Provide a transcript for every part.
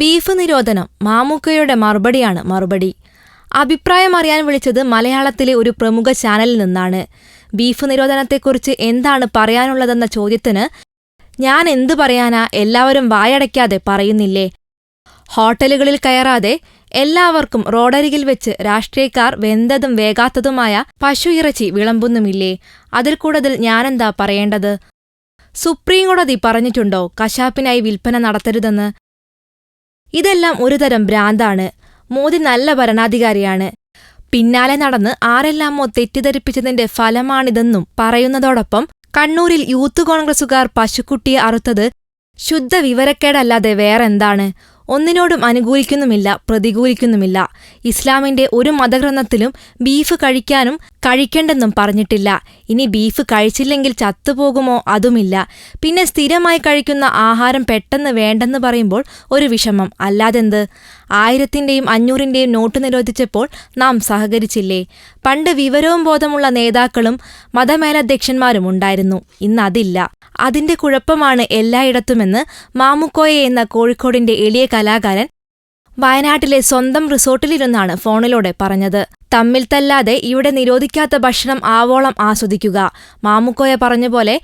Beef നിരോധനം മാമുക്കയുടെ മറുപടിയാണ് മറുപടി. അഭിപ്രായം അറിയാൻ വിളിച്ചത് മലയാളത്തിലെ ഒരു പ്രമുഖ ചാനലിൽ നിന്നാണ്. ബീഫ് നിരോധനത്തെക്കുറിച്ച് എന്താണ് പറയാനുള്ളതെന്ന ചോദ്യത്തിന് ഞാൻ എന്തു പറയാനാ എല്ലാവരും വായടയ്ക്കാതെ പറയുന്നില്ലേ? ഹോട്ടലുകളിൽ കയറാതെ എല്ലാവർക്കും റോഡരികിൽ വെച്ച് രാഷ്ട്രീയക്കാർ വെന്തതും വേകാത്തതുമായ ഇറച്ചി വിളമ്പുന്നുമില്ലേ? അതിൽ കൂടുതൽ ഞാനെന്താ പറയേണ്ടത്? സുപ്രീം കോടതി പറഞ്ഞിട്ടുണ്ടോ കശാപ്പിനായി വിൽപ്പന നടത്തരുതെന്ന്? ഇതെല്ലാം ഒരുതരം ഭ്രാന്താണ്. മോദി നല്ല ഭരണാധികാരിയാണ്. പിന്നാലെ നടന്ന് ആരെല്ലാമോ തെറ്റിദ്ധരിപ്പിച്ചതിന്റെ ഫലമാണിതെന്നും പറയുന്നതോടൊപ്പം കണ്ണൂരിൽ യൂത്ത് കോൺഗ്രസുകാർ പശുക്കുട്ടിയെ അറുത്തത് ശുദ്ധ വിവരക്കേടല്ലാതെ വേറെന്താണ്? ഒന്നിനോടും അനുകൂലിക്കുന്നുമില്ല പ്രതികൂലിക്കുന്നുമില്ല. ഇസ്ലാമിന്റെ ഒരു മതഗ്രന്ഥത്തിലും ബീഫ് കഴിക്കാനും കഴിക്കേണ്ടെന്നും പറഞ്ഞിട്ടില്ല. ഇനി ബീഫ് കഴിച്ചില്ലെങ്കിൽ ചത്തുപോകുമോ അതുമില്ല. പിന്നെ സ്ഥിരമായി കഴിക്കുന്ന ആഹാരം പെട്ടെന്ന് വേണ്ടെന്ന് പറയുമ്പോൾ ഒരു വിഷമം. അല്ലാതെന്ത്? ആയിരത്തിന്റെയും അഞ്ഞൂറിന്റെയും നോട്ട് നിരോധിച്ചപ്പോൾ നാം സഹകരിച്ചില്ലേ? പണ്ട് വിവരവും ബോധമുള്ള നേതാക്കളും മതമേലധ്യക്ഷന്മാരും ഉണ്ടായിരുന്നു. ഇന്നതില്ല അതിന്റെ കുഴപ്പമാണ് എല്ലായിടത്തുമെന്ന് മാമുക്കോയെ എന്ന കോഴിക്കോടിന്റെ എളിയ കലാകാരൻ വയനാട്ടിലെ സ്വന്തം റിസോർട്ടിലിരുന്നാണ് ഫോണിലൂടെ പറഞ്ഞത്. തമ്മിൽ തല്ലാതെ ഇവിടെ നിരോധിക്കാത്ത ഭക്ഷണം ആവോളം ആസ്വദിക്കുക. മാമുക്കോയ പറഞ്ഞ പോലെ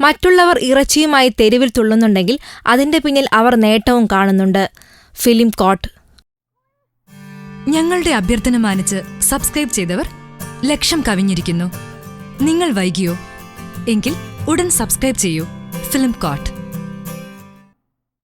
മറ്റുള്ളവർ ഇറച്ചിയുമായി തെരുവിൽ തുള്ളുന്നുണ്ടെങ്കിൽ അതിന്റെ പിന്നിൽ അവർ നേട്ടവും കാണുന്നുണ്ട്. ഫിലിം കോട്ട്. ഞങ്ങളുടെ അഭ്യർത്ഥന മാനിച്ച് സബ്സ്ക്രൈബ് ചെയ്തവർ ലക്ഷം കവിഞ്ഞിരിക്കുന്നു. നിങ്ങൾ വൈകിയോ? എങ്കിൽ ഉടൻ സബ്സ്ക്രൈബ് ചെയ്യൂ. Film coat.